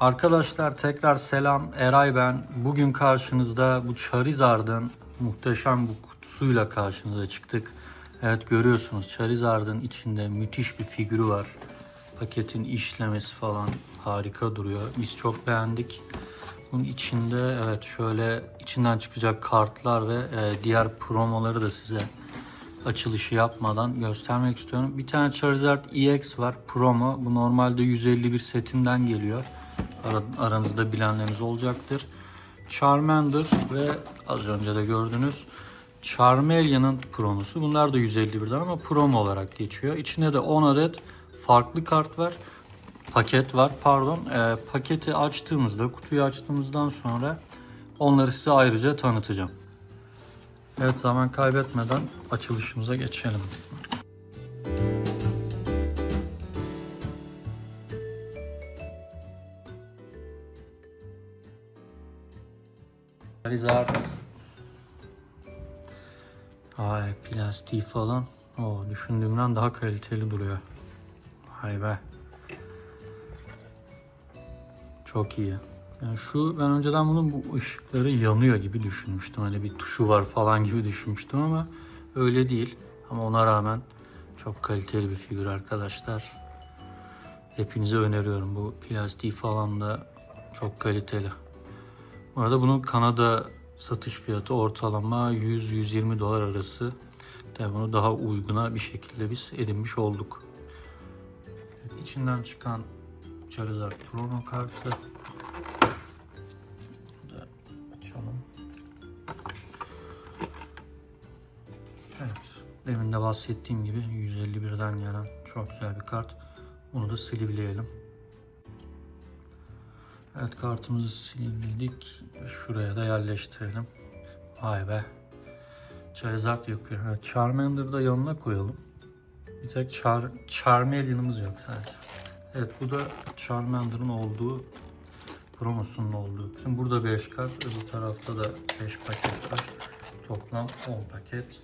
Arkadaşlar tekrar selam. Eray ben. Bugün karşınızda bu Charizard'ın muhteşem bu kutusuyla karşınıza çıktık. Evet görüyorsunuz Charizard'ın içinde müthiş bir figürü var. Paketin işlemesi falan harika duruyor. Biz çok beğendik. Bunun içinde evet şöyle içinden çıkacak kartlar ve e, diğer promoları da size açılışı yapmadan göstermek istiyorum. Bir tane Charizard EX var promo. Bu normalde 151 setinden geliyor. Ara- aranızda bilenleriniz olacaktır. Charmander ve az önce de gördünüz Charmeleon'ın promosu. Bunlar da 151'den ama promo olarak geçiyor. İçinde de 10 adet farklı kart var. Paket var pardon. Ee, paketi açtığımızda, kutuyu açtığımızdan sonra onları size ayrıca tanıtacağım. Evet zaman kaybetmeden açılışımıza geçelim. Charizard. Ay plastiği falan. O düşündüğümden daha kaliteli duruyor. Hay be. Çok iyi. Yani şu ben önceden bunun bu ışıkları yanıyor gibi düşünmüştüm. Hani bir tuşu var falan gibi düşünmüştüm ama öyle değil. Ama ona rağmen çok kaliteli bir figür arkadaşlar. Hepinize öneriyorum. Bu plastiği falan da çok kaliteli. Bu arada bunun Kanada satış fiyatı ortalama 100-120 dolar arası. Tabii bunu daha uyguna bir şekilde biz edinmiş olduk. Evet, içinden çıkan Charizard promo kartı. Bunu da açalım. Evet. Demin de bahsettiğim gibi 151'den gelen çok güzel bir kart. Bunu da silivleyelim. Evet kartımızı silivledik. Şuraya da yerleştirelim. Vay be. Charizard yapıyor. Evet, Charmander'ı da yanına koyalım. Bir tek Char Charmeleon'ımız yok sadece. Evet bu da Charmander'ın olduğu promosunun olduğu. Şimdi burada 5 kart, öbür tarafta da 5 paket var. Toplam 10 paket.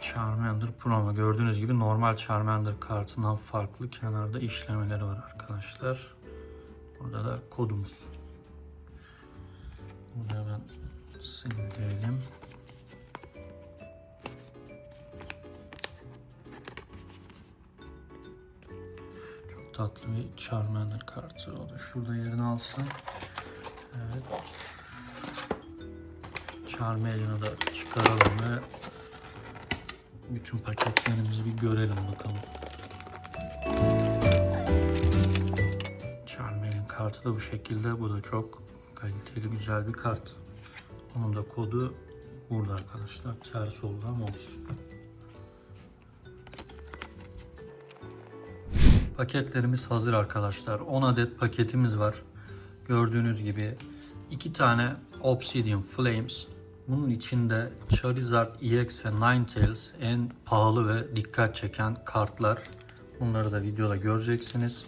Charmander promo. Gördüğünüz gibi normal Charmander kartından farklı kenarda işlemeleri var arkadaşlar. Burada da kodumuz. Bunu hemen sildirelim. Çok tatlı bir Charmander kartı. O da şurada yerini alsın. Evet. Charmeleon'u da çıkaralım ve bütün paketlerimizi bir görelim bakalım. Charmeleon kartı da bu şekilde. Bu da çok kaliteli güzel bir kart. Onun da kodu burada arkadaşlar. Ters oldu ama olsun. Paketlerimiz hazır arkadaşlar. 10 adet paketimiz var. Gördüğünüz gibi iki tane Obsidian Flames. Bunun içinde Charizard EX ve Ninetales en pahalı ve dikkat çeken kartlar. Bunları da videoda göreceksiniz.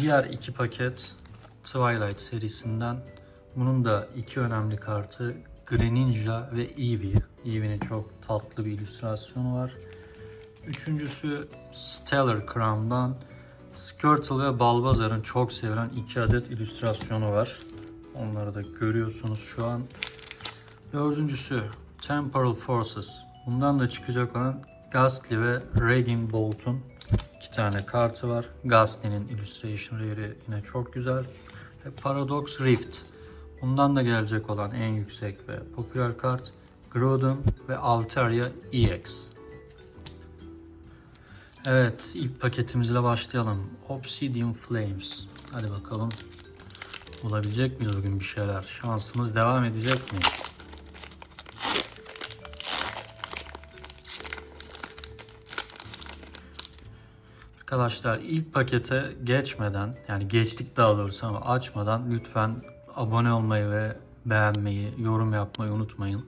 Diğer iki paket Twilight serisinden. Bunun da iki önemli kartı Greninja ve Eevee. Eevee'nin çok tatlı bir illüstrasyonu var. Üçüncüsü Stellar Crown'dan Squirtle ve Balbazar'ın çok sevilen iki adet illüstrasyonu var. Onları da görüyorsunuz şu an. Dördüncüsü Temporal Forces. Bundan da çıkacak olan Gastly ve Raging Bolt'un iki tane kartı var. Gastly'nin illustration rare'i yine çok güzel. Ve Paradox Rift. Bundan da gelecek olan en yüksek ve popüler kart Groudon ve Altaria EX. Evet, ilk paketimizle başlayalım. Obsidian Flames. Hadi bakalım. Bulabilecek miyiz bugün bir şeyler? Şansımız devam edecek mi? Arkadaşlar ilk pakete geçmeden yani geçtik daha doğrusu ama açmadan lütfen abone olmayı ve beğenmeyi, yorum yapmayı unutmayın.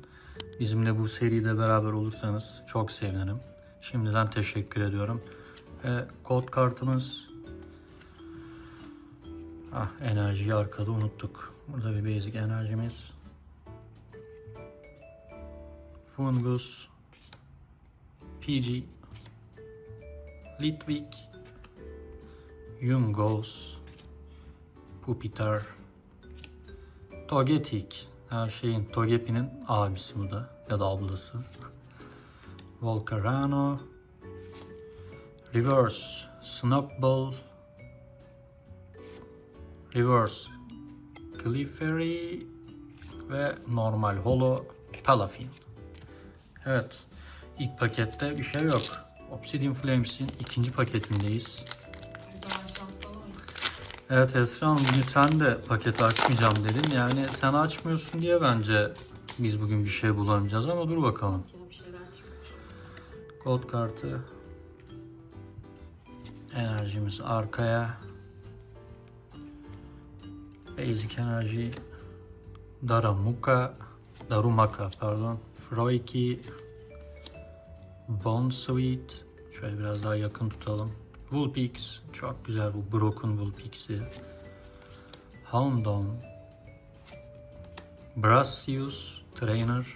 Bizimle bu seride beraber olursanız çok sevinirim. Şimdiden teşekkür ediyorum. Ve kod kartımız Ah enerjiyi arkada unuttuk. Burada bir basic enerjimiz. Fungus PG Litwick Yungos, Pupitar, Togetic. Her şeyin Togepi'nin abisi bu da ya da ablası. Volcarano, Reverse, Snowball, Reverse, Clefairy ve normal Holo Palafin. Evet, ilk pakette bir şey yok. Obsidian Flames'in ikinci paketindeyiz. Evet Esra Hanım bugün sen de paket açmayacağım dedin. Yani sen açmıyorsun diye bence biz bugün bir şey bulamayacağız ama dur bakalım. Bir şeyler. Kod kartı. Enerjimiz arkaya. Basic enerji. Daramuka. Darumaka pardon. Froiki. Bone Sweet. Şöyle biraz daha yakın tutalım. Vulpix. Çok güzel bu Broken Vulpix'i. Houndoom. Brassius Trainer.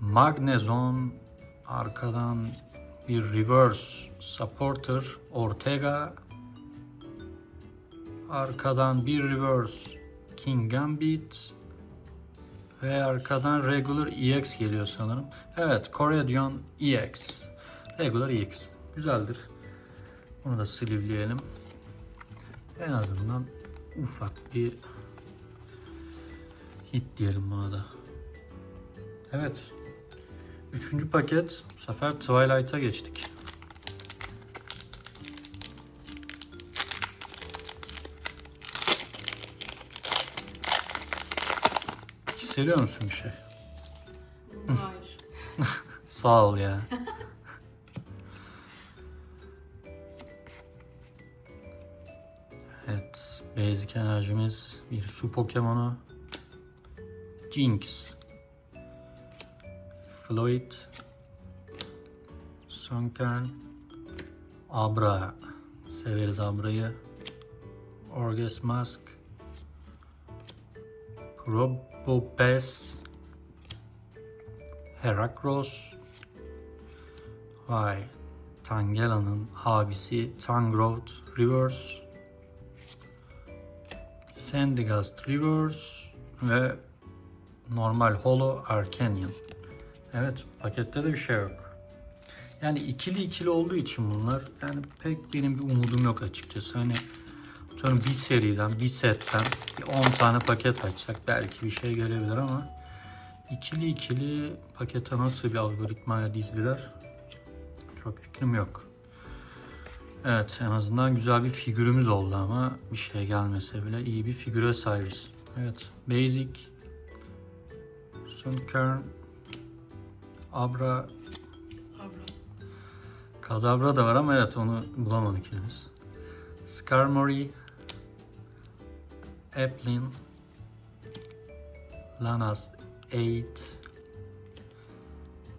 Magnezone arkadan bir reverse supporter Ortega arkadan bir reverse King Gambit ve arkadan regular EX geliyor sanırım. Evet, Coredion EX. Regular EX. Güzeldir. Bunu da sleeve'leyelim. En azından ufak bir hit diyelim buna da. Evet. Üçüncü paket. Bu sefer Twilight'a geçtik. Hissediyor musun bir şey? Hayır. Sağ ol ya. Basic enerjimiz bir su Pokemon'u. Jinx. Floyd. Sunkern. Abra. Severiz Abra'yı. Orgasmask. Probopes. Heracross. Vay. Tangela'nın abisi Tangrowth Reverse. Sandygast Reverse ve normal Holo Arcanian. Evet pakette de bir şey yok. Yani ikili ikili olduğu için bunlar yani pek benim bir umudum yok açıkçası. Hani atıyorum bir seriden bir setten bir 10 tane paket açsak belki bir şey gelebilir ama ikili ikili pakete nasıl bir algoritmayla dizdiler çok fikrim yok. Evet en azından güzel bir figürümüz oldu ama bir şey gelmese bile iyi bir figüre sahibiz. Evet basic Sunkern Abra Abra. Kadabra da var ama evet onu bulamadık henüz. Skarmory, Eplin, Lanas 8,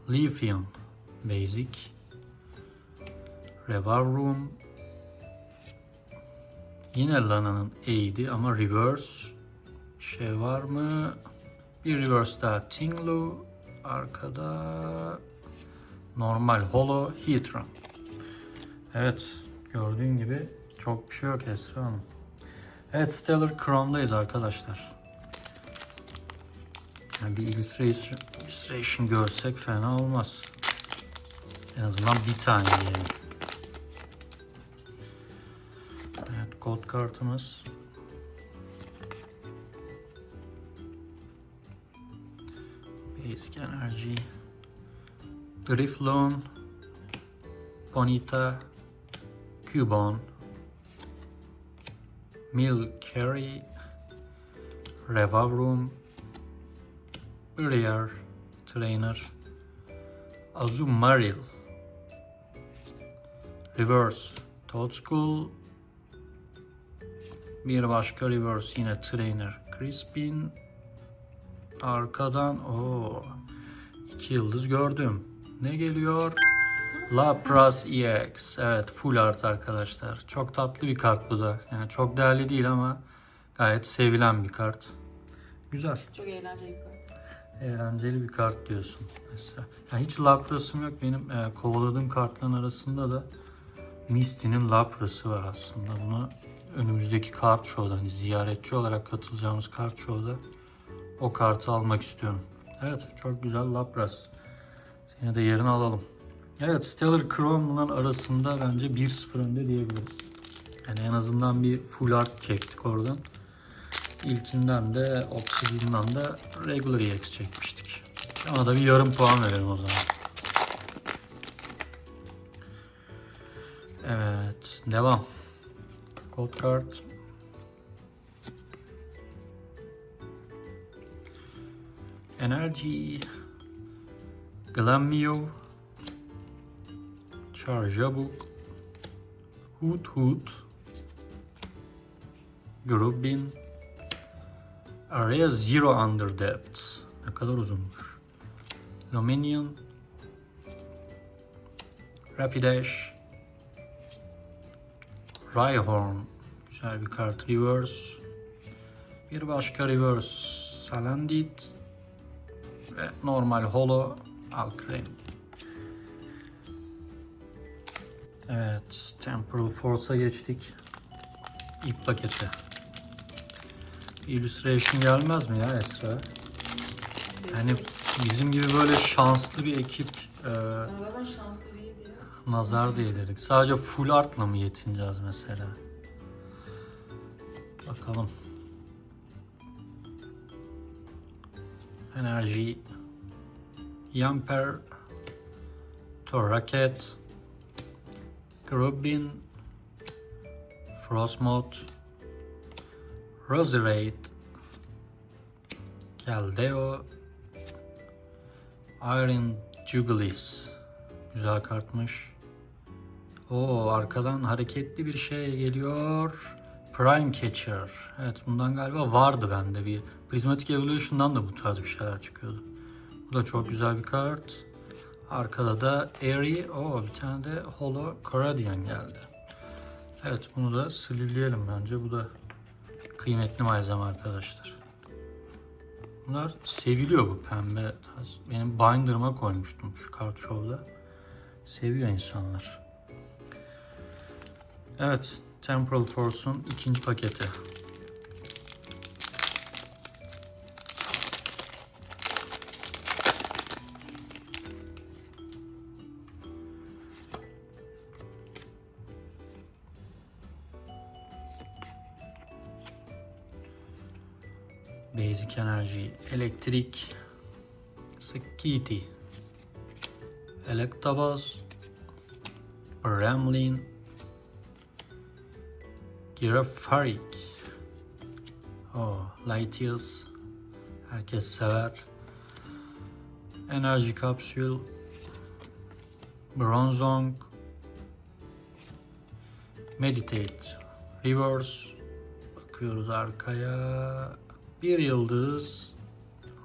Lithium Basic, Revavroom, yine Lana'nın 8'i ama reverse şey var mı? Bir reverse daha Tinglu, arkada normal holo Heatran. Evet gördüğün gibi çok bir şey yok Esra Hanım. Evet Stellar Chrome'dayız arkadaşlar. Yani bir illustration, illustration görsek fena olmaz. En azından bir tane diyelim. Kod kartımız. Basic Energy. Drifloon. Bonita. Cubone. Milcery. Revavroom. Briar. Trainer. Azumarill. Reverse. Toadschool. Bir başka reverse yine trainer. Crispin. Arkadan o iki yıldız gördüm. Ne geliyor? Lapras EX. Evet full art arkadaşlar. Çok tatlı bir kart bu da. Yani çok değerli değil ama gayet sevilen bir kart. Güzel. Çok eğlenceli bir kart. Eğlenceli bir kart diyorsun. Mesela. Yani hiç Lapras'ım yok. Benim e, kovaladığım kartların arasında da Misty'nin Lapra'sı var aslında. Bunu önümüzdeki kart show'da, hani ziyaretçi olarak katılacağımız kart show'da o kartı almak istiyorum. Evet, çok güzel Lapras. Seni de yerine alalım. Evet, Stellar Chrome bunların arasında bence 1-0 önde diyebiliriz. Yani en azından bir full art çektik oradan. İlkinden de Obsidian'dan da Regular EX çekmiştik. Ona da bir yarım puan verelim o zaman. Evet, devam. Card. Energy. Glameow. Charjabuk. Hoot Hoot. Grubin. Area Zero Under Depth. Ne kadar uzunmuş. Dominion. Rapidash. Rhyhorn. Güzel bir kart. Reverse. Bir başka reverse. Salandit. Ve normal holo. Alkrem. Evet. Temporal Force'a geçtik. İlk paketi. Illustration gelmez mi ya Esra? Yani bizim gibi böyle şanslı bir ekip e, Sen şanslı değil diye. nazar değdirdik. Sadece full artla mı yetineceğiz mesela? Bakalım. Enerji. Yamper. Torraket. Grubin. Frostmoth. Roserade. Caldeo. Iron Jubilees. Güzel kartmış. Oo arkadan hareketli bir şey geliyor. Prime Catcher. Evet bundan galiba vardı bende bir. Prismatic Evolution'dan da bu tarz bir şeyler çıkıyordu. Bu da çok güzel bir kart. Arkada da Airy. Oo bir tane de Holo Coradian geldi. Evet bunu da sleeveleyelim bence. Bu da kıymetli malzeme arkadaşlar. Bunlar seviliyor bu pembe. Benim binder'ıma koymuştum şu kart show'da. Seviyor insanlar. Evet, Temporal Force'un ikinci paketi. Basic Enerji, Elektrik, Skitty, Electabuzz, Ramlin, Girafarik. Oh, Latios. Herkes sever. Enerji kapsül. Bronzong. Meditate. Reverse. Bakıyoruz arkaya. Bir yıldız.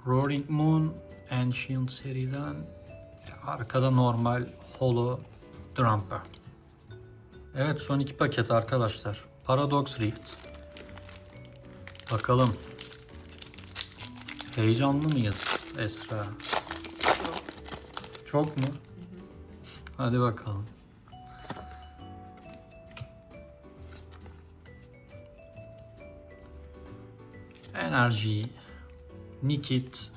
Roaring Moon. Ancient seriden. Arkada normal Holo Drumper. Evet son iki paket arkadaşlar. Paradox Rift. Bakalım. Heyecanlı mıyız Esra? Çok mu? Hadi bakalım. Enerji, Nikit,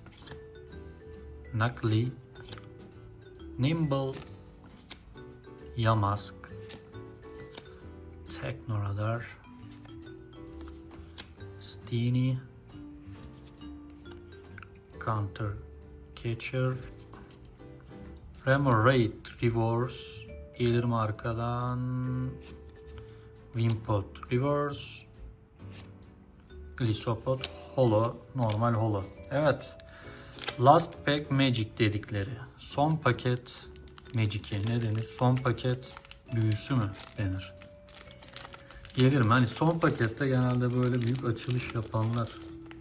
Nakli, Nimble, Yamask, Technoradar, Steenie, Counter Catcher, Remoraid Reverse gelir mi arkadan? Wimpod Reverse Glisopod Holo normal Holo. Evet. Last Pack Magic dedikleri. Son paket Magic'e ne denir? Son paket büyüsü mü denir? Gelir mi? Hani son pakette genelde böyle büyük açılış yapanlar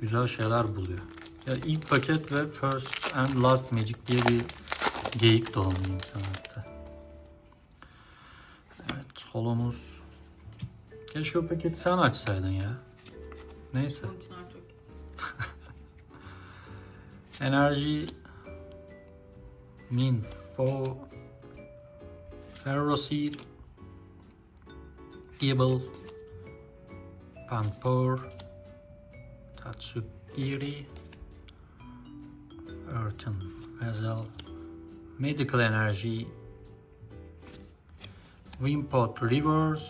güzel şeyler buluyor. Ya ilk paket ve First and Last Magic diye bir geyik dolanıyor internette. Evet, holomuz. Keşke o paketi sen açsaydın ya. Neyse. Enerji Minfo Ferroseed Gible, Pampor, Tatsugiri, Earthen Vessel, Medical Energy, Wimpot Rivers,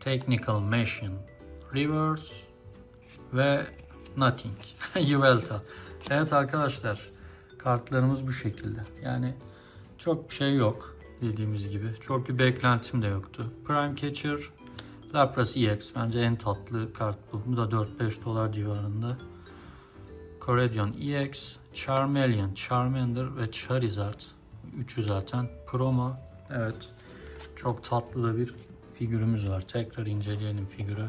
Technical Machine Rivers. Ve Nothing. Juvelta. Evet arkadaşlar kartlarımız bu şekilde. Yani çok şey yok dediğimiz gibi. Çok bir beklentim de yoktu. Prime Catcher, Lapras EX bence en tatlı kart bu. Bu da 4-5 dolar civarında. Coredion EX, Charmeleon, Charmander ve Charizard. Üçü zaten promo. Evet. Çok tatlı da bir figürümüz var. Tekrar inceleyelim figürü.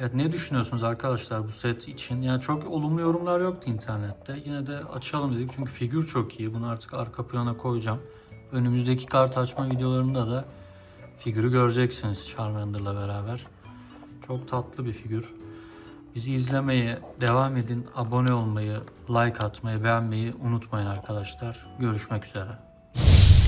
Evet ne düşünüyorsunuz arkadaşlar bu set için? Yani çok olumlu yorumlar yoktu internette. Yine de açalım dedik çünkü figür çok iyi. Bunu artık arka plana koyacağım. Önümüzdeki kart açma videolarında da figürü göreceksiniz Charmander'la beraber. Çok tatlı bir figür. Bizi izlemeye devam edin. Abone olmayı, like atmayı, beğenmeyi unutmayın arkadaşlar. Görüşmek üzere.